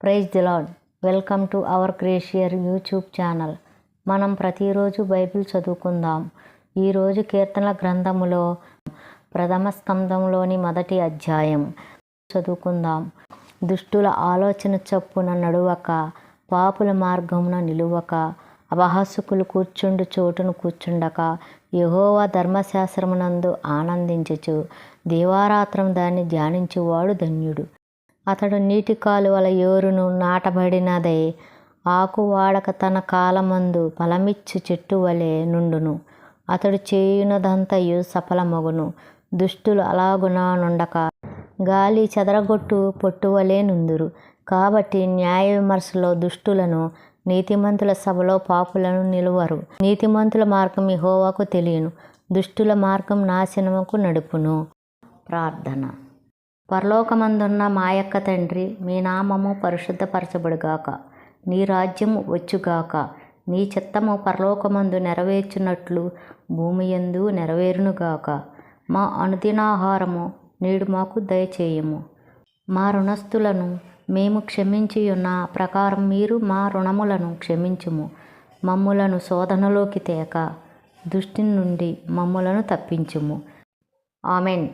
Praise the Lord welcome to our gracious YouTube channel. మనం ప్రతిరోజు Bible చదువుకుందాం. ఈరోజు కీర్తనల గ్రంథములో ప్రథమ స్కంధంలోని మొదటి అధ్యాయం చదువుకుందాం. దుష్టుల ఆలోచన చొప్పున నడువక పాపుల మార్గమున నిలువక అపహాసుకులు కూర్చుండు చోటును కూర్చుండక యహోవా ధర్మశాస్త్రమునందు ఆనందించుచు దీవారాత్రం దాన్ని ధ్యానించేవాడు ధన్యుడు. అతడు నీటి కాలువల యోరును నాటబడినదై. ఆకు వాడక తన కాలమందు ఫలమిచ్చు చెట్టు వలె నుండును. అతడు చేయునదంతయు సఫలమగును. దుష్టులు అలాగునా నుండక గాలి చెదరగొట్టు పొట్టువలే నుందురు. కాబట్టి న్యాయ విమర్శలో దుష్టులను నీతిమంతుల సభలో పాపులను నిలువరు. నీతిమంతుల మార్గం యెహోవాకు తెలియను. దుష్టుల మార్గం నాశనముకు నడుపును. ప్రార్థన. పరలోకమందున్న మా యొక్క తండ్రి మీ నామము పరిశుద్ధపరచబడుగాక. నీ రాజ్యము వచ్చుగాక. నీ చిత్తము పరలోకమందు నెరవేర్చినట్లు భూమి యందు నెరవేరునుగాక. మా అనుదినాహారము నేడు మాకు దయచేయము. మా రుణస్థులను మేము క్షమించి ఉన్న ప్రకారం మీరు మా రుణములను క్షమించుము. మమ్ములను శోధనలోకి తేక దుష్టి నుండి మమ్ములను తప్పించుము. ఆమెన్.